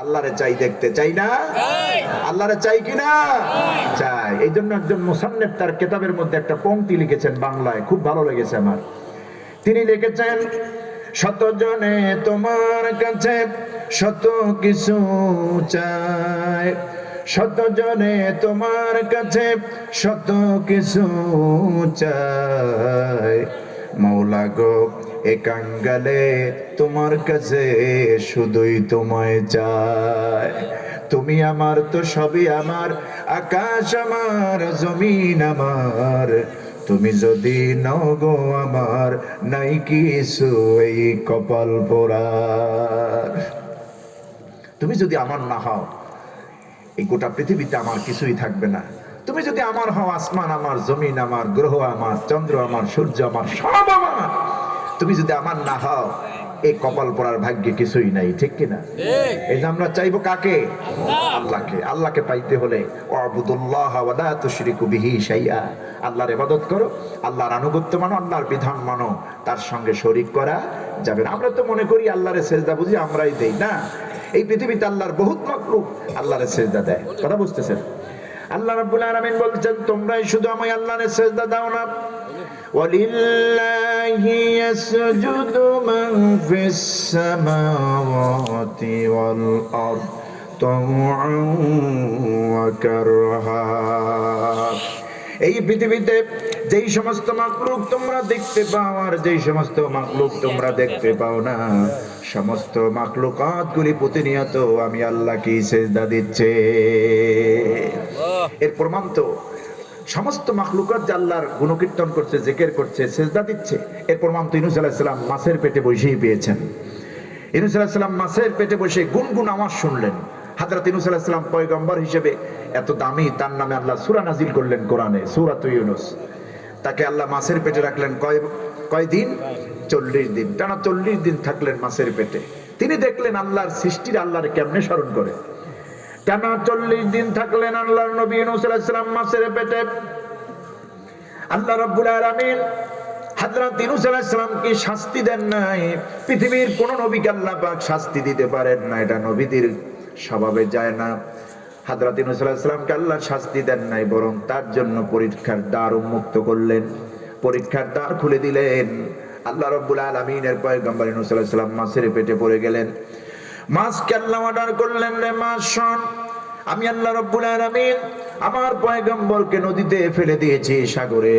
আল্লাহরে চাই দেখতে চাই না? আল্লাহরে চাই কি না? চাই। এই জন্য একজন মুসান্নেফ তার কেতাবের মধ্যে একটা পংক্তি লিখেছেন বাংলায়। খুব ভালো লেগেছে আমার। তিনি লিখেছেন শত জনে তোমার কাছে শত কিছু চায়। শত জনে তোমার কাছে শত কিছু চায়। মৌলা গো একাঙ্গালে তোমার কাছে শুধুই তোমায় চায়। তুমি আমার তো সবই আমার, আকাশ আমার, জমিন আমার। তুমি যদি নও গো আমার, নাই কিছু এই কপাল পোড়ার। তুমি যদি আমার না হও, এই গোটা পৃথিবীতে আমার কিছুই থাকবে না। তুমি যদি আমার হও, আসমান আমার, জমিন আমার, গ্রহ আমার, চন্দ্র আমার, সূর্য আমার, সব আমার। তুমি যদি আমার না হও এই কপাল পড়ার ভাগ্যে কিছুই নাই ঠিক কিনা? এই যে আমরা চাইব কাকে? আল্লাহকে। আল্লাহকে পাইতে হলে আল্লাহর ইবাদত করো আল্লাহর আনুগত্য মানো আল্লাহর বিধান মানো তার সঙ্গে শরিক করা যাবে না। আমরা তো মনে করি আল্লাহরে সেজদা বুঝি আমরাই দেই না? এই পৃথিবীতে আল্লাহর বহুত মাকলুক আল্লাহরে সেজদা দেয়। কথা বুঝতেছেন? আল্লাহ রাব্বুল আলামিন বলছেন তোমরাই শুধু আমায় আল্লাহরে সেজদা দাও না ولله يسجد من في السماوات والأرض طوعا وكرها এই পৃথিবীতে যেই সমস্ত মাকলুক তোমরা দেখতে পাও আর যেই সমস্ত মাকলুক তোমরা দেখতে পাও না সমস্ত মাকলুকাত গুলি প্রতিনিয়ত আমি আল্লাহকে সেজদা দিচ্ছে। এর প্রমাণ তো সমস্ত মাখলুকাত যে আল্লাহর গুণকীর্তন করছে জেকের করছে সেজদা দিচ্ছে এর প্রমাণ তো ইনুস আলাহিসাল্লাম মাছের পেটে বসেই পেয়েছেন। ইনুস আলাহিসাল্লাম মাছের পেটে বসে গুনগুন আওয়াজ শুনলেন। হাজরত ইনুস আলাহিসাল্লাম পয়গম্বর হিসেবে এত দামি তার নামে আল্লাহ সুরা নাজিল করলেন কোরআনে সুরাত ইউনুস। তাকে আল্লাহ মাছের পেটে রাখলেন কয় কয় দিন চল্লিশ দিন, টানা চল্লিশ দিন থাকলেন মাছের পেটে। তিনি দেখলেন আল্লাহর সৃষ্টির আল্লাহর কেমনে স্মরণ করে। টানা চল্লিশ দিন থাকলেন আল্লাহর নবী নুসালাম মাসের পেটে। আল্লাহ রব্বুল আলামিন পৃথিবীর কোন শাস্তি দিতে পারেন না, এটা নবীদের স্বভাবে যায় না। আল্লাহ শাস্তি দেন নাই, বরং তার জন্য পরীক্ষার দ্বার উন্মুক্ত করলেন। পরীক্ষার দ্বার খুলে দিলেন। আল্লাহ রব্বুল আলামিনের পয়গম্বর সালাম মাছের পেটে পড়ে গেলেন। মাছকে আল্লাহ অর্ডার করলেন রে মাছ শোন আমি আল্লাহ রব্বুল আলামিন আমার পয়গম্বরকে নদীতে ফেলে দিয়েছি সাগরে।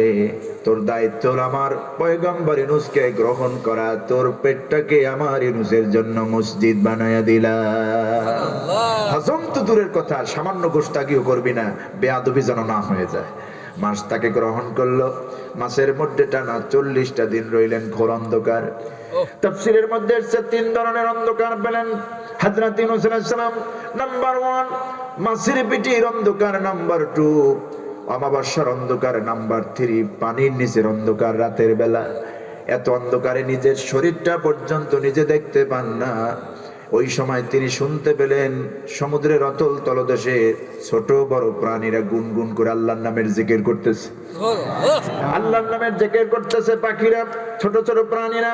তোর দায়িত্ব আমার পয়গম্বর ইনুসকে গ্রহণ করা তোর পেটটাকে আমার ইনুসের জন্য মসজিদ বানায়া দিলাম হজম তো দূরের কথা সামান্য গোষ্ঠাকিও করবি না বেয়াদবি যেন না হয়ে যায়। মাছ তাকে গ্রহণ করল। মাসের মধ্যে টানা চল্লিশটা দিন রইলেন ঘোর অন্ধকার। তফসিলের মধ্যে এসছে তিন ধরনের অন্ধকার পেলেন। হাজরাত ইউনূস সালাম নাম্বার ওয়ান মাছের পিঠির অন্ধকার নাম্বার টু অমাবস্যার অন্ধকার নাম্বার থ্রি পানির নিচের অন্ধকার রাতের বেলা। এত অন্ধকারে নিজের শরীরটা পর্যন্ত নিজে দেখতে পান না। ওই সময় তিনি শুনতে পেলেন সমুদ্রের অতল তলদেশে ছোট বড় প্রাণীরা গুনগুন করে আল্লাহর নামের জিকির করতেছে। আল্লাহর নামের জিকির করতেছে পাখিরা, ছোট ছোট প্রাণীরা।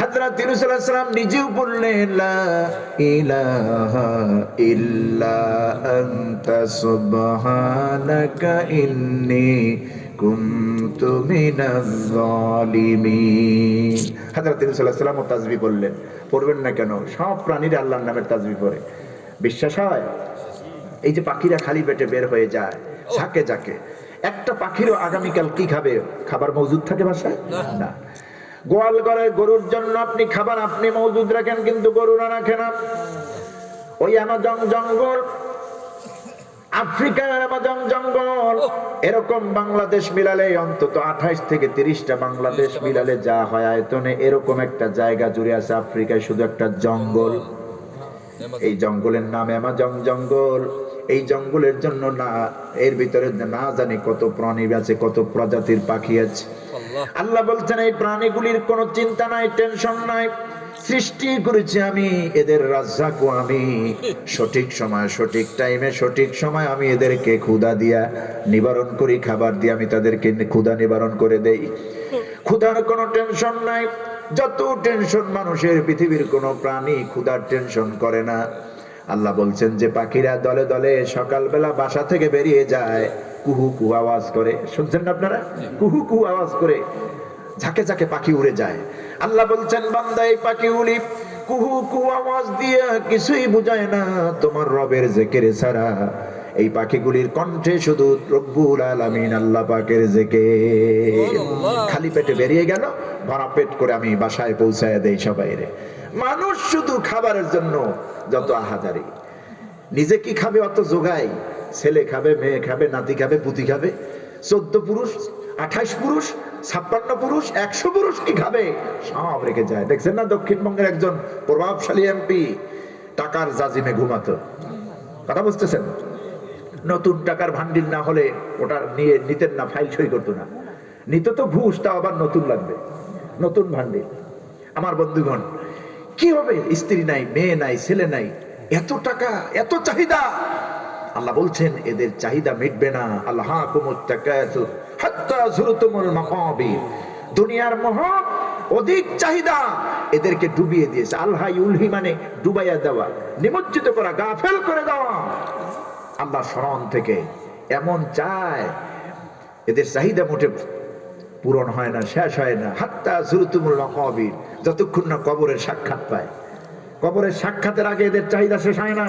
হযরত ইউনূস আলাইহিস সালাম নিজেও বললেন ইল্লা আনতা সুবহানাকা ইন্নী কুনতু হযরত ইউনূস আলাইহিস করলেন পড়বেন না কেন? সব প্রাণীরা আল্লাহর নামের তাসবিহ পড়ে। বিশ্বাস হয়? এই যে পাখিরা খালি পেটে বের হয়ে যায় ঝাঁকে ঝাঁকে। একটা পাখিরও আগামীকাল কি খাবে? খাবার মজুদ থাকে বাসায়? না। গোয়াল ঘরে গরুর জন্য আপনি খাবার আপনি মজুদ রাখেন কিন্তু গরুরা রাখে না। ওই আমাজন জঙ্গল আফ্রিকার আমাজন জঙ্গল। এরকম বাংলাদেশ মিলালে অন্তত আঠাইশ থেকে তিরিশটা বাংলাদেশ মিলালে যা হয় আয়তনে এরকম একটা জায়গা জুড়ে আছে আফ্রিকায় শুধু একটা জঙ্গল। এই জঙ্গলের নাম অ্যামাজন জঙ্গল। এই জঙ্গলের জন্য না এর ভিতরে না জানি কত প্রাণী আছে কত প্রজাতির পাখি আছে। আল্লাহ বলছেন এই প্রাণীগুলির কোনো চিন্তা নাই টেনশন নাই। সৃষ্টি করেছি আমি এদের রাজ্জাকও আমি। সঠিক সময় সঠিক টাইমে সঠিক সময় আমি এদেরকে ক্ষুধা দিয়া নিবারণ করি খাবার দিয়ে আমি তাদেরকে ক্ষুধা নিবারণ করে দেই। ক্ষুধার কোনো টেনশন নাই। যত টেনশন মানুষের পৃথিবীর কোনো প্রাণী ক্ষুধার টেনশন করে না। আল্লাহ বলছেন যে পাখিরা দলে দলে সকালবেলা বাসা থেকে বেরিয়ে যায় কুহু কুহু আওয়াজ করে। শুনছেন না আপনারা? কুহু কুহু আওয়াজ করে ঝাঁকে ঝাঁকে পাখি উড়ে যায়। আল্লাহ বলছেন বান্দা এই পাখি উড়ি কুহু কুহু আওয়াজ দিয়ে কিছুই বুঝায় না তোমার রবের জেকেরে ছাড়া। এই পাখিগুলির কণ্ঠে শুধু রব্বুল আলামিন আল্লাহ পাকের জেকের। খালি পেটে বেরিয়ে গেল ভরা পেট করে আমি বাসায় পৌঁছায় দেই সবাই রে। মানুষ শুধু খাবারের জন্য যত আহাজারি। নিজে কি খাবে অত জোগাই? ছেলে খাবে মেয়ে খাবে নাতি খাবে পুতি খাবে। চোদ্দ পুরুষ আঠাইশ পুরুষ ছাপ্পান্ন পুরুষ, একশো পুরুষ কি খাবে? সব রেখে যায়। দেখছেন না দক্ষিণবঙ্গের একজন প্রভাবশালী এমপি? টাকার জাজিমে ঘুমাতো। কথা বুঝতেছেন? নতুন টাকার ভান্ডিল না হলে ওটা নিয়ে নিতেন না, ফাইল সই করতো না। নিত তো ঘুষ তা আবার নতুন লাগবে। নতুন ভান্ডিল। আমার বন্ধুগণ, কি হবে? স্ত্রী নাই, মেয়ে নাই, ছেলে নাই। এত টাকা, এত চাহিদা! আল্লাহ বলছেন, এদের চাহিদা মিটবে না। আল্লাহ দুনিয়ার অধিক চাহিদা এদেরকে ডুবিয়ে দিয়েছে। আল্লাহ উলহি মানে ডুবাইয়া দেওয়া, নিমজ্জিত করা, গাফেল করে দেওয়া। আল্লাহ স্মরণ থেকে এমন চায়, এদের চাহিদা মোটে পূরণ হয় না, শেষ হয় না। হাত্তা জুরুতুমুল মাকাবির, যতক্ষণ না কবরের সাক্ষাৎ পায়। কবরের সাক্ষাতের আগে এদের চাহিদা শেষ হয় না।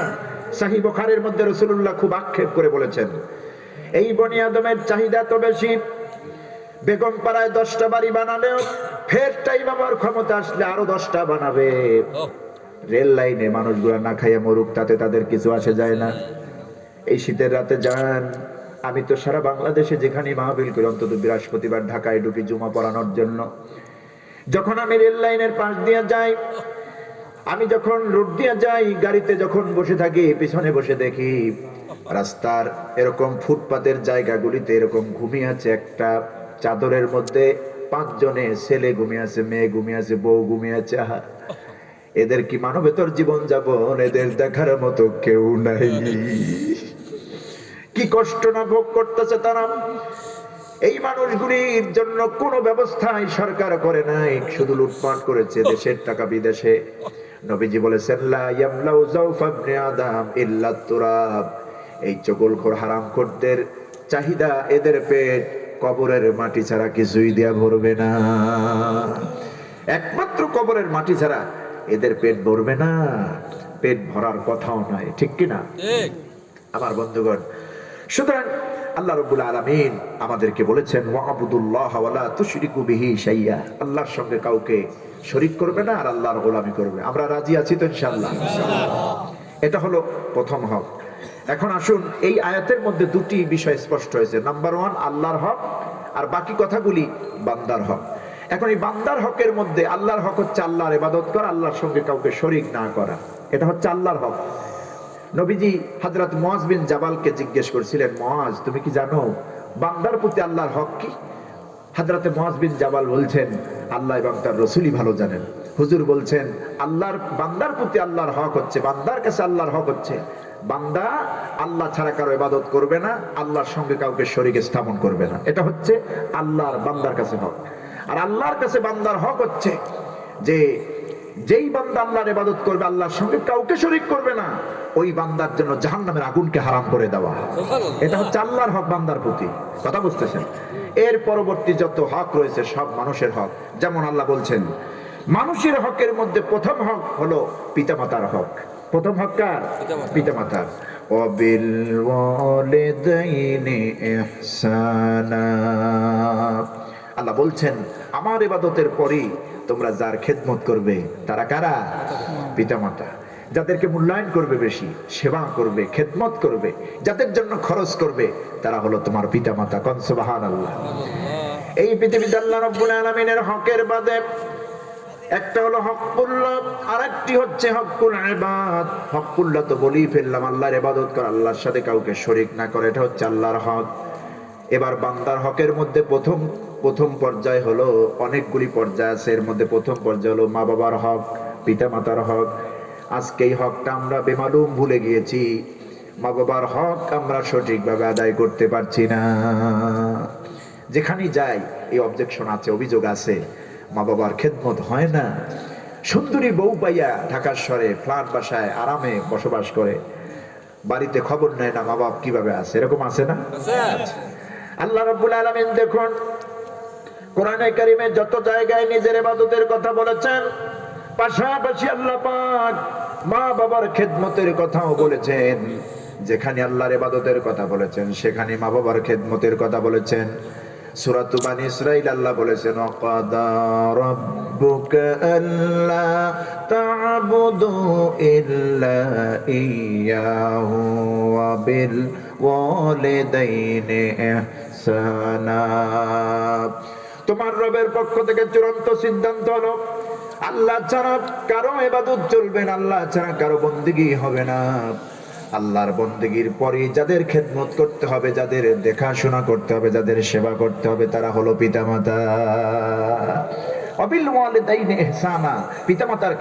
সাহি বখারের মধ্যে রসুল্লাহ খুব আক্ষেপ করে বলেছেন এই বনি আদমের চাহিদা তো বেশি। বেগম পাড়ায় দশটা বাড়ি বানালেও ফের টাইম আমার ক্ষমতা আসলে আরও দশটা বানাবে। রেল লাইনে মানুষগুলা না খাইয়া মরুক তাতে তাদের কিছু আসে যায় না। এই শীতের রাতে যান। আমি তো সারা বাংলাদেশে যেখানে মাহবিল করি অন্তত বৃহস্পতিবার ঢাকায় ঢুকি জুমা পড়ানোর জন্য। যখন আমি রেল লাইনের পাশ দিয়ে যাই আমি যখন রোড দিয়ে যাই গাড়িতে যখন বসে থাকি পিছনে বসে দেখি রাস্তার এরকম ফুটপাতের জায়গাগুলিতে এরকম ঘুমিয়ে আছে একটা চাদরের মধ্যে পাঁচজনে ছেলে ঘুমিয়ে আছে মেয়ে ঘুমিয়ে আছে বউ ঘুমিয়ে আছে। আহা এদের কি মানবেতর জীবন যাপন এদের দেখার মতো কেউ নাই। কি কষ্ট না ভোগ করতেছে তারা? এই মানুষগুলির জন্য কোনো ব্যবস্থাই সরকার করে নাই। শুধু লুটপাট করেছে দেশের টাকা বিদেশে। নবীজি বলেছেন লা ইয়ামলাউ যাওফা ইবনে আদম ইল্লা তুরাব। এই চগলখোর হারামখোরদের চাহিদা এদের পেট কবরের মাটি ছাড়া কিছুই দেয়া ভরবে না। একমাত্র কবরের মাটি ছাড়া এদের পেট ভরবে না। পেট ভরার কথাও নয় ঠিক কিনা আমার বন্ধুগণ সুতরাং আল্লাহ রব্বুল আলামিন আমাদেরকে বলেছেন ওয়াবুদুল্লাহ তুশরিকু বিহি শাইয়া। আল্লাহর সঙ্গে কাউকে শরীক করবে না আর আল্লাহর গোলামি করবে। আমরা রাজি আছি তো ইনশাআল্লাহ। এটা হলো প্রথম হক। এখন আসুন, এই আয়াতের মধ্যে দুটি বিষয় স্পষ্ট হয়েছে। নাম্বার ওয়ান আল্লাহর হক, আর বাকি কথাগুলি বান্দার হক। এখন এই বান্দার হকের মধ্যে আল্লাহর হক হচ্ছে আল্লাহর ইবাদত করা, আল্লাহর সঙ্গে কাউকে শরিক না করা। এটা হচ্ছে আল্লাহর হক। নবীজি হযরত মুয়াজ বিন জাবালকে জিজ্ঞেস করেছিলেন মহাজ তুমি কি জানো বান্দার প্রতি আল্লাহর হক কি? হযরতে মুয়াজ বিন জাবাল বলছেন, আল্লাহ এবং তার রসুলই ভালো জানেন। হুজুর বলছেন, আল্লাহর, বান্দার প্রতি আল্লাহর হক হচ্ছে, বান্দার কাছে আল্লাহর হক হচ্ছে। বান্দা আল্লাহ ছাড়া কারও ইবাদত করবে না আল্লাহর সঙ্গে কাউকে শরীকে স্থাপন করবে না। এটা হচ্ছে আল্লাহর বান্দার কাছে হক। আর আল্লাহর কাছে বান্দার হক হচ্ছে যে যেই বান্দা আল্লাহর ইবাদত করবে আল্লাহর সঙ্গে কাউকে শরীক করবে না ওই বান্দার জন্য জাহান্নামের আগুনকে হারাম করে দেওয়া। এটা হচ্ছে আল্লাহর হক বান্দার প্রতি। কথা বুঝতেছেন? এর পরবর্তী যত হক রয়েছে সব মানুষের হক। যেমন আল্লাহ বলছেন মানুষের হকের মধ্যে প্রথম হক হলো পিতামাতার হক। প্রথম হক কার পিতামাতার। অবিল ওয়ালিদাইনি ইহসানা। আল্লাহ বলছেন আমার ইবাদতের পরই তোমরা যার খেদমত করবে তারা কারা? পিতামাতা। যাদেরকে মূল্যায়ন করবে বেশি সেবা করবে খেদমত করবে যাদের জন্য খরচ করবে তারা হলো তোমার পিতা পিতামাতা কনসবাহান আল্লাহ এই পৃথিবীতে আল্লাহ রব্বুল আলামিনের হকের বাদে একটা হলো হকুল্লাহ আর একটি হচ্ছে হকুল ইবাদ। হকুল্লাহ তো বলেই ফেললাম, আল্লাহর ইবাদত কর, আল্লাহর সাথে কাউকে শরীক না করে, এটা হচ্ছে আল্লাহর হক। এবার বান্দার হকের মধ্যে প্রথম প্রথম পর্যায় হলো অনেকগুলি পর্যায় আছে। এর মধ্যে প্রথম পর্যায় হলো মা বাবার হক পিতা মাতার হক। আজকে এই হকটা আমরা বেমালুম ভুলে গিয়েছি। মা বাবার হক আমরা সঠিকভাবে আদায় করতে পারছি না। যেখানেই যাই, এই অবজেকশন আছে, অভিযোগ আছে। মা বাবার খেদমত হয় না। সুন্দরী বউ পাইয়া ঢাকার শহরে ফ্ল্যাট বাসায় আরামে বসবাস করে। বাড়িতে খবর নেয় না মা বাপ কীভাবে আছে এরকম আছে না? আল্লাহ রাব্বুল আলামিন দেখুন কোরআনে কারিমে যত জায়গায় নিজের ইবাদতের কথা বলেছেন পাশাপাশি আল্লাহ পাক মা বাবার খেদমতের কথাও বলেছেন। যেখানে আল্লাহর ইবাদতের কথা বলেছেন সেখানে মা বাবার খেদমতের কথা বলেছেন। সূরাত বানি ইসরাইল আল্লাহ বলেছেন, ওয়াকাদা রাব্বুকা আল্লা তা'বুদু ইল্লা ইয়্যাহু ওয়া বিল ওয়ালিদাইনি ইহসানা। তোমার রবের পক্ষ থেকে চূড়ান্ত সিদ্ধান্ত হলো, আল্লাহ ছাড়া কারও এবাদত চলবে না, আল্লাহ ছাড়া কারও বন্দিগি হবে না। আল্লাহর বন্দিগির পরে যাদের খেদমত করতে হবে, যাদের দেখাশোনা করতে হবে, যাদের সেবা করতে হবে, তারা হলো পিতামাতা। অবিল পিতামাতার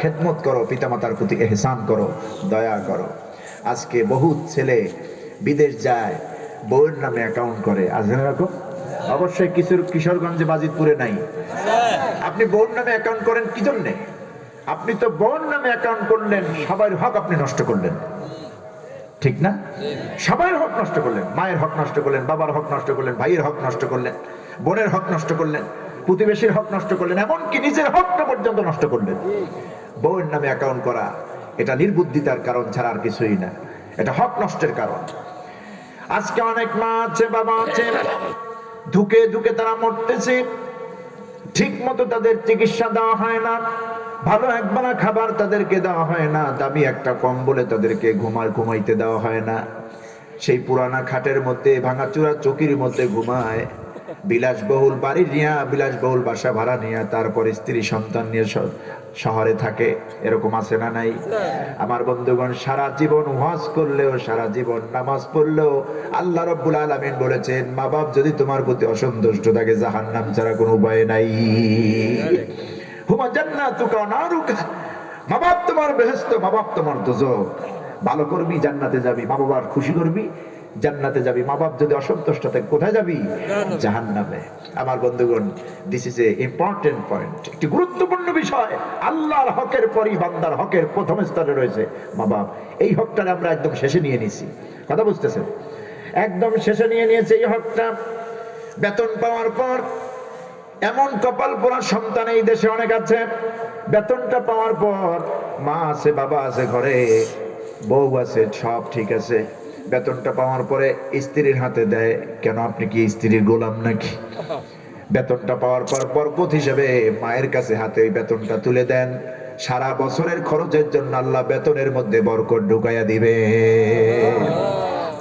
করো পিতামাতার করো, দয়া করো। আজকে বহুত ছেলে বিদেশ যায় নামে অ্যাকাউন্ট করে। অবশ্যই কিশোর, কিশোরগঞ্জে বাজিতপুরে নাই। আপনি বোন নামে অ্যাকাউন্ট করেন কি জন্যে? আপনি তো বোন নামে অ্যাকাউন্ট করলেন, সবার হক আপনি নষ্ট করলেন। ঠিক না? সবার হক নষ্ট করলেন, মায়ের হক নষ্ট করলেন, বাবার হক নষ্ট করলেন, ভাইয়ের হক নষ্ট করলেন, বোনের হক নষ্ট করলেন, প্রতিবেশীর হক নষ্ট করলেন, এমনকি নিজের হকটা পর্যন্ত নষ্ট করলেন। বউয়ের নামে অ্যাকাউন্ট করা, এটা নির্বুদ্ধিতার কারণ ছাড়া আর কিছুই না। এটা হক নষ্টের কারণ। আজকে অনেক মা আছে, বাবা আছে, ধুকে ধুকে তারা মরতেছে ঠিক মতো তাদের চিকিৎসা দেওয়া হয় না। ভালো একবেলা খাবার তাদেরকে দেওয়া হয় না, দামি একটা কম্বলে তাদেরকে ঘুমার ঘুমাইতে দেওয়া হয় না। সেই পুরানা খাটের মধ্যে, ভাঙাচুরা চকির মধ্যে ঘুমায়। বিলাসবহুল বাড়ি নিয়ে, বিলাসবহুল বাসা ভাড়া নিয়ে, তারপরে স্ত্রী সন্তান নিয়ে শহরে থাকে। এরকম আছে না নাই? আমার বন্ধুগণ, সারা জীবন ওয়াজ করলেও, সারা জীবন নামাজ পড়লেও আল্লাহ রব্বুল আলামিন বলেছেন মা বাপ যদি তোমার প্রতি অসন্তুষ্ট থাকে, জাহান্নাম ছাড়া কোনো উপায় নাই। হুমা জান্নাতুকা নারুকা। মা বাপ তোমার বেহেস্ত মা বাপ তোমার দোজক। ভালো করবি জান্নাতে যাবি মা বাবার খুশি করবি জান্নাতে যাবি। মা বাপ যদি অসন্তুষ্ট থাকে কোথায় যাবি? জাহান্নামে। আমার বন্ধুগণ this is a important point একটি গুরুত্বপূর্ণ বিষয়। আল্লাহর হকের পরই বান্দার হকের প্রথম স্তরে রয়েছে মা বাপ। এই হকটা আমরা একদম শেষে নিয়ে নিছি কথা বুঝতেছেন? একদম শেষে নিয়ে নিয়েছে এই হকটা। বেতন পাওয়ার পর এমন কপাল পোড়া সন্তান এই দেশে অনেক আছে। বেতনটা পাওয়ার পর মা আছে, বাবা আছে ঘরে, বউ আছে, সব ঠিক আছে। বেতনটা পাওয়ার পরে স্ত্রীর হাতে দেয়, কেন আপনি কি স্ত্রীর গোলাম নাকি? বেতনটা পাওয়ার পর বরকত হিসেবে মায়ের কাছে হাতে ওই বেতনটা তুলে দেন। সারা বছরের খরচের জন্য আল্লাহ বেতনের মধ্যে বরকত ঢুকাইয়া দিবে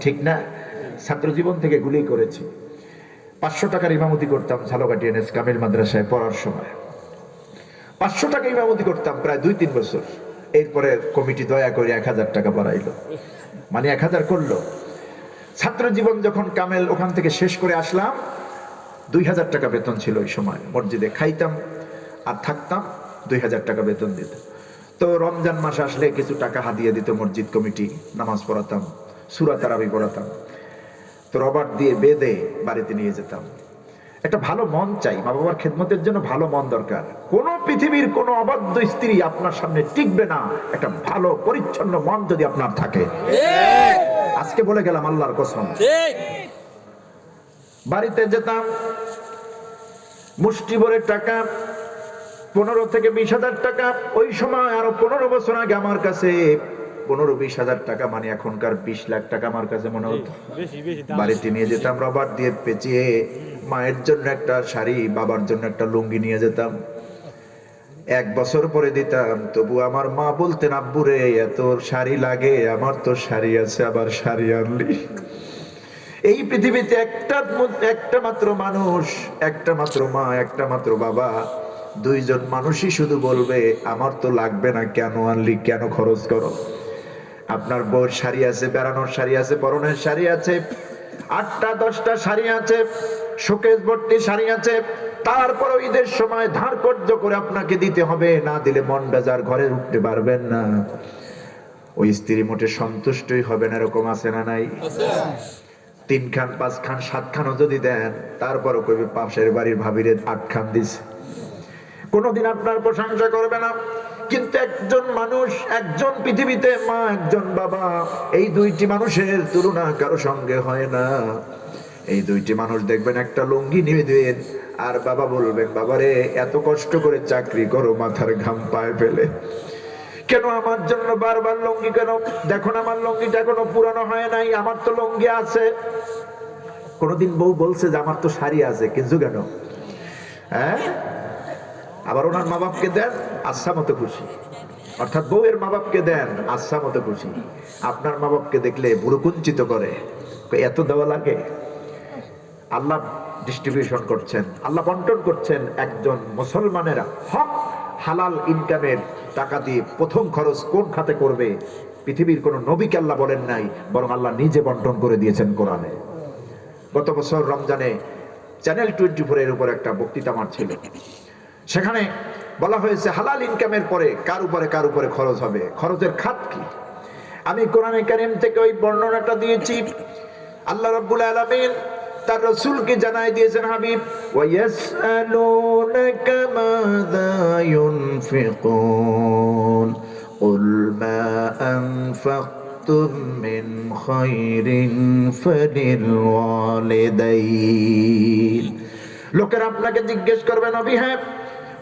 ঠিক না? ছাত্র জীবন থেকে গুলি করেছি। পাঁচশো টাকার ইমামতি করতাম ঝালকাটি এনএস কামিল মাদ্রাসায় পড়ার সময়। পাঁচশো টাকা ইমামতি করতাম প্রায় দুই তিন বছর। এরপরে কমিটি দয়া করে এক হাজার টাকা বাড়াইলো। মানে এক হাজার করল। ছাত্র জীবন যখন কামেল ওখান থেকে শেষ করে আসলাম, দুই হাজার টাকা বেতন ছিল ওই সময়। মসজিদে খাইতাম আর থাকতাম, দুই হাজার টাকা বেতন দিত। তো রমজান মাস আসলে কিছু টাকা হাতিয়ে দিত মসজিদ কমিটি, নামাজ পড়াতাম, সুরা তারাবি পড়াতাম। রবার দিয়ে বেঁধে বাড়িতে নিয়ে যেতাম। একটা ভালো মন চাই মা বাবার খেদমতের জন্য ভালো মন দরকার। কোন পৃথিবীর কোন অবাধ্য স্ত্রী আপনার সামনে টিকবে না। একটা ভালো পরিচ্ছন্ন মন যদি আপনার থাকে। আজকে বলে গেলাম আল্লাহর কসম। বাড়িতে যেতাম মুষ্টি ভরে টাকা পনেরো থেকে বিশ হাজার টাকা। ওই সময় আরও পনেরো বছর আগে আমার কাছে পনেরো বিশ হাজার টাকা মানে এখনকার বিশ লাখ টাকা আমার কাছে মনে হতো। বাড়িতে নিয়ে যেতাম রবার দিয়ে পেঁচিয়ে মায়ের জন্য একটা শাড়ি বাবার জন্য একটা লুঙ্গি নিয়ে যেতাম। এক বছর পরে দিতাম তবু আমার মা বলতেন আব্বুরে এত শাড়ি লাগে আমার তো শাড়ি আছে আবার শাড়ি আনলি। এই পৃথিবীতে একটা একটা মাত্র মানুষ একটা মাত্র মা একটা মাত্র বাবা দুইজন মানুষই শুধু বলবে আমার তো লাগবে না কেন আনলি কেন খরচ করো? আপনার বউর শাড়ি আছে, বেড়ানোর শাড়ি আছে পরনের শাড়ি আছে, আটটা, দশটা শাড়ি আছে, শোকেস ভর্তি শাড়ি আছে তারপরে ঈদের সময় ধার কর্য করে আপনাকে দিতে হবে, না দিলে মন বেজার, ঘরে উঠতে পারবেন না। ওই স্ত্রী মোটে সন্তুষ্টই হবেন এরকম আছে না নাই? তিন খান, পাঁচ খান, সাত খানও যদি দেন, তারপরও কবি পাশের বাড়ির ভাবিরে আট খান দিছে। কোনোদিন আপনার প্রশংসা করবে না। কিন্তু একজন মানুষ, একজন পৃথিবীতে, মা, একজন বাবা, এই দুইটি মানুষের তুলনা কারও সঙ্গে হয় না। এই দুইটি মানুষ দেখবেন একটা লুঙ্গি নিয়ে দেন আর বাবা বলবেন, বাবারে, এত কষ্ট করে চাকরি করো, মাথার ঘাম পায়ে ফেলে। কেন আমার জন্য বারবার লুঙ্গি কেন? দেখো আমার লঙ্গিটা এখনও পুরানো হয় নাই, আমার তো লুঙ্গি আছে। কোনদিন বউ বলছে যে, আমার তো শাড়ি আছে কিন্তু কেন? হ্যাঁ? আবার ওনার মা বাপকে দেন আচ্ছা মতো খুশি। অর্থাৎ বউয়ের মা বাপকে দেন আচ্ছা মতো খুশি। আপনার মা বাপকে দেখলে বুড়ো কুঞ্চিত করে। এত দেওয়া লাগে? আল্লাহ ডিস্ট্রিবিউশন করছেন, আল্লাহ বন্টন করছেন একজন মুসলমানেরা। হক, হালাল ইনকামের টাকা দিয়ে প্রথম খরচ কোন খাতে করবে? পৃথিবীর কোনো নবীকে আল্লাহ বলেন নাই, বরং আল্লাহ নিজে বন্টন করে দিয়েছেন কোরআনে। গত বছর রমজানে চ্যানেল টোয়েন্টি ফোরের উপর একটা বক্তৃতা আমার ছিল। সেখানে বলা হয়েছে হালাল ইনকামের পরে কার উপরে কার উপরে খরচ হবে খরচের খাত কি আমি কোরআনে কারিম থেকে ওই বর্ণনাটা দিয়েছি আল্লাহ রাব্বুল আলামিন তার রসুলকে জানাই দিয়েছেন হাবিব ওয়ায়াসআলুনাকা মাযা ইউনফিকুন قل ما أنفقتم من خير فللوالدين লোকের আপনাকে জিজ্ঞেস করবে নবী হ্যাঁ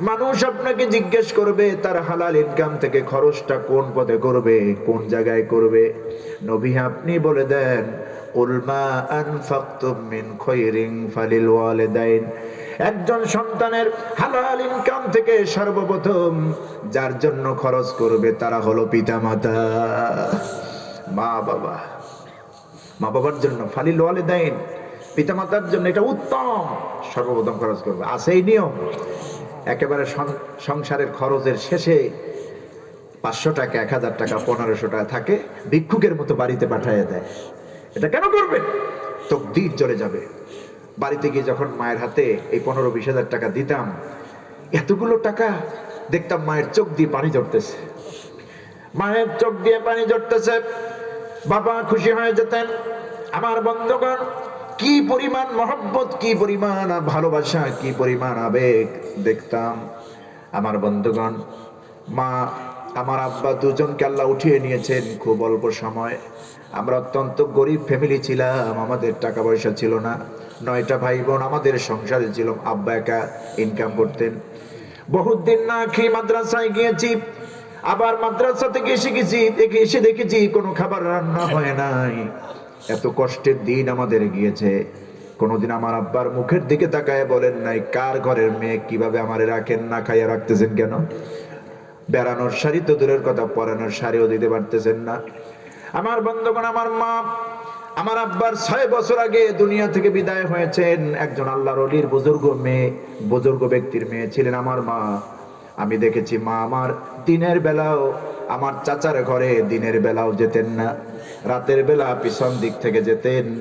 মানুষ আপনাকে জিজ্ঞেস করবে, তার হালাল ইনকাম থেকে খরচটা কোন পথে করবে, কোন জায়গায় করবে? নবী আপনি বলে দেন একজন সন্তানের হালাল ইনকাম থেকে সর্বপ্রথম যার জন্য খরচ করবে, তারা হলো পিতামাতা, মা বাবা। মা বাবার জন্য ফালিল ওয়ালিদাইন। পিতামাতার জন্য এটা উত্তম, সর্বপ্রথম খরচ করবে। আছে এই নিয়ম। একেবারে সংসারের খরচের শেষে পাঁচশো টাকা, এক হাজার টাকা, পনেরোশো টাকা থাকে, ভিক্ষুকের মতো বাড়িতে পাঠিয়ে দেয়। এটা কেন করবে? তো দিন চলে যাবে। বাড়িতে গিয়ে যখন মায়ের হাতে এই পনেরো বিশ হাজার টাকা দিতাম, এতগুলো টাকা দেখতাম মায়ের চোখ দিয়ে পানি ঝরতেছে। মায়ের চোখ দিয়ে পানি ঝরতেছে। বাবা খুশি হয়ে যেতেন। আমার বন্ধুগণ কি পরিমাণ মহব্বত, কি পরিমাণ ভালোবাসা, কি পরিমাণ আবেগ দেখতাম। আমার বন্ধুগণ, মা, আমার আব্বা দুজনকে আল্লাহ উঠিয়ে নিয়েছেন খুব অল্প সময়। আমরা অত্যন্ত গরিব ফ্যামিলি ছিলাম, আমাদের টাকা পয়সা ছিল না। নয়টা ভাই বোন আমাদের সংসারে ছিল, আব্বা একা ইনকাম করতেন। বহুত দিন না খেয়ে মাদ্রাসায় গিয়েছি, আবার মাদ্রাসা থেকে এসে গেছি দেখে এসে দেখেছি কোনো খাবার রান্না হয় নাই। এত কষ্টের দিন আমাদের গিয়েছে। কোনোদিন আমার আব্বার মুখের দিকে তাকায় বলেন নাই, কার ঘরের মেয়ে, কীভাবে আমারে রাখেন না, খাইয়া রাখতেছেন কেন? বেড়ানোর শাড়ি তো দূরের কথা, পরানোর শাড়িও দিতে পারতেছেন না। আমার বন্ধুগণ, আমার মা, আমার আব্বার ছয় বছর আগে দুনিয়া থেকে বিদায় হয়েছেন একজন আল্লাহর অলির বুজুর্গ মেয়ে, বুজুর্গ ব্যক্তির মেয়ে ছিলেন আমার মা। আমি দেখেছি মা আমার দিনের বেলাও, আমার চাচার ঘরে দিনের বেলাও যেতেন না। রাতের বেলা পিছন দিক থেকে যেতেন।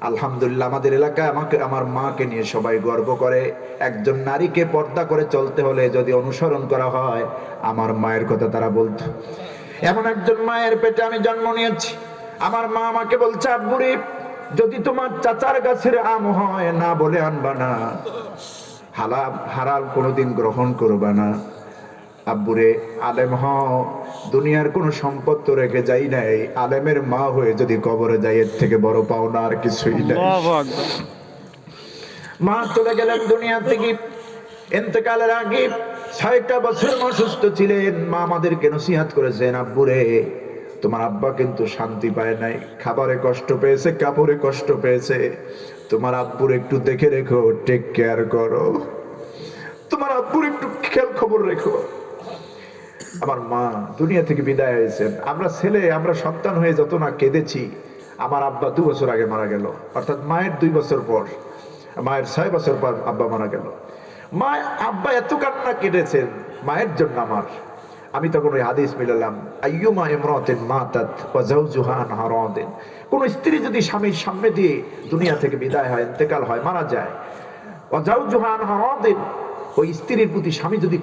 আলহামদুলিল্লাহ, আমাদের এলাকায় আমাকে, আমার মাকে নিয়ে সবাই গর্ব করে। একজন নারীকে পর্দা করে চলতে হলে যদি অনুসরণ করা হয়, আমার মায়ের কথা তারা বলতো। এমন একজন মায়ের পেটে আমি জন্ম নিয়েছি। আমার মা আমাকে বলছে, আব্বুরে, যদি তোমার চাচার গাছের আম হয়, না বলে আনবা না। হালাল, হারাল কোনোদিন গ্রহণ করবা না। আব্বুরে, আলেম হও। দুনিয়ার কোনো সম্পদ তো রেখে যাই নাই। আলেমের মা হয়ে যদি কবরে যাই এর থেকে বড় পাওনা আর কিছুই নাই। মা চলে গেলেন দুনিয়া থেকে। এতেকালের আগে ছয়টা বছর মা সুস্থ ছিলেন। মা আমাদেরকে নসিহাত করেছেন আব্বুরে তোমার আব্বা কিন্তু শান্তি পায় নাই। খাবারে কষ্ট পেয়েছে কাপড়ে কষ্ট পেয়েছে। তোমার আব্বুর একটু দেখে রেখো টেক কেয়ার করো। তোমার আব্বুর একটু খেয়াল খবর রেখো। আমার মা দুনিয়া থেকে বিদায় হয়েছেন আমরা ছেলে, আমরা সন্তান হয়ে যত না কেঁদেছি, আমার আব্বা দু বছর আগে মারা গেল। অর্থাৎ মায়ের দুই বছর পর, মায়ের ছয় বছর পর আব্বা মারা গেল। মা, আব্বা এত কান্না কেটেছেন, মায়ের জন্য আমার। আমি তখন ওই হাদিস মিলালাম, আইয়ুমা ইমরাতিন মাতাত কোন স্ত্রী যদি স্বামীর সামনে দিয়ে দুনিয়া থেকে বিদায় হয়, ইন্তেকাল হয়, মারা যায়, ওয়া যাওজুহা আনহা রাদিন ওই স্ত্রীর প্রতি স্বামী যদি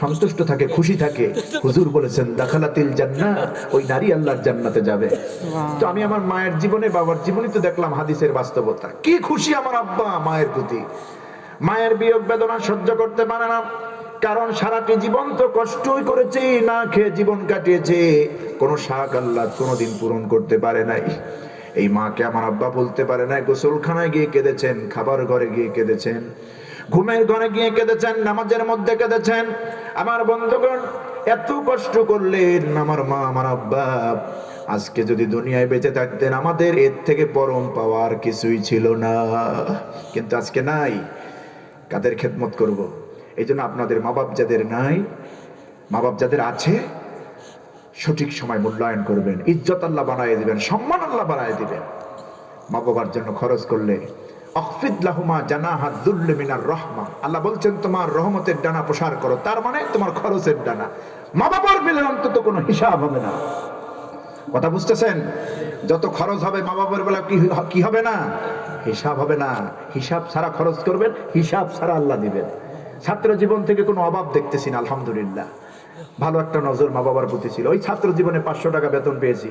সন্তুষ্ট থাকে খুশি থাকে হুজুর বলেছেন দাখালাতিল জান্নাহ ওই নারী আল্লাহর জান্নাতে যাবে। তো আমি আমার মায়ের জীবনে বাবার জীবনে তো দেখলাম হাদিসের বাস্তবতা। কি খুশি আমার আব্বা মায়ের প্রতি। মায়ের বিয়োগ বেদনা সহ্য করতে পারে না কারণ সারাটি জীবন তো কষ্টই করেছে না খেয়ে জীবন কাটিয়েছে। কোনো শাক আল্লাহ কোনোদিন পূরণ করতে পারে নাই। এই মাকে আমার আব্বা বলতে পারে না গোসলখানায় গিয়ে কেঁদেছেন খাবার ঘরে গিয়ে কেঁদেছেন। ঘুমের ঘরে গিয়ে কেঁদেছেন, নামাজের মধ্যে কেঁদেছেন। আমার বন্ধুগণ, এত কষ্ট করলেন আমার মা, আমার আব্বা। আজকে যদি দুনিয়ায় বেঁচে থাকতেন, আমাদের এর থেকে পরম পাওয়ার কিছুই ছিল না। কিন্তু আজকে নাই। কাদের খেদমত করব। এই জন্য আপনাদের মা বাপ যাদের নাই মা বাপ যাদের আছে, সঠিক সময় মূল্যায়ন করবেন। ইজ্জত আল্লাহ বানায় দিবেন, সম্মান আল্লাহ বানায় দিবেন। মা বাবার জন্য খরচ করলে অকফিদ লাহুমা জানাহা দুল্লে মিনার রহমা। আল্লাহ বলছেন, তোমার রহমতের ডানা প্রসার করো। তার মানে তোমার খরচের ডানা। মা বাবার বিলে অন্তত কোনো হিসাব হবে না। কথা বুঝতেছেন? যত খরচ হবে মা বাবার বেলা কি হবে না? হিসাব হবে না। হিসাব ছাড়া খরচ করবেন, হিসাব ছাড়া আল্লাহ দিবেন। ছাত্র জীবন থেকে কোনো অভাব দেখতেছি না, আলহামদুলিল্লাহ। ভালো একটা নজর মা বাবার প্রতি ছিল। ওই ছাত্র জীবনে পাঁচশো টাকা বেতন পেয়েছি।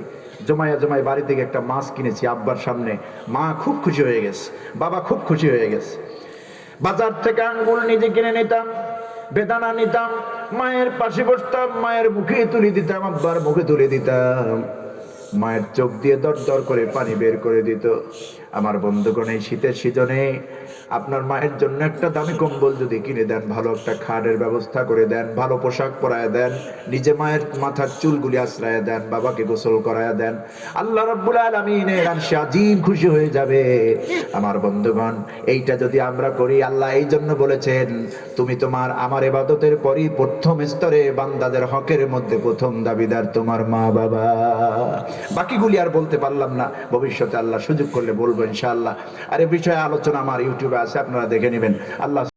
জমায়া জমায় বাড়ি থেকে একটা মাছ কিনেছি আব্বার সামনে। মা খুব খুশি হয়ে গেছে। বাবা খুব খুশি হয়ে গেছে। বাজার থেকে আঙ্গুল নিজে কিনে নিতাম, বেদানা নিতাম, মায়ের পাশে বসতাম, মায়ের মুখে তুলে দিতাম, আব্বার মুখে তুলে দিতাম। মায়ের চোখ দিয়ে দর দর করে পানি বের করে দিত। আমার বন্ধুগণ এই শীতের সিজনে আপনার মায়ের জন্য একটা দামি কম্বল যদি কিনে দেন, ভালো একটা খাটের ব্যবস্থা করে দেন, ভালো পোশাক পরায় দেন, নিজে মায়ের মাথার চুলগুলি আশ্রয় দেন, বাবাকে গোসল করায় দেন, আল্লাহ রব্বুল আলমিনের আরশে আজিম খুশি হয়ে যাবে। আমার বন্ধুগণ, এইটা যদি আমরা করি, আল্লাহ এই জন্য বলেছেন, তুমি তোমার, আমার এবাদতের পরই প্রথম স্তরে বান্দাদের হকের মধ্যে প্রথম দাবিদার তোমার মা বাবা। বাকিগুলি আর বলতে পারলাম না। ভবিষ্যতে আল্লাহ সুযোগ করলে বলব ইনশাআল্লাহ। আর এ বিষয়ে আলোচনা আমার ইউটিউবে আছে আপনারা দেখে নেবেন। আল্লাহ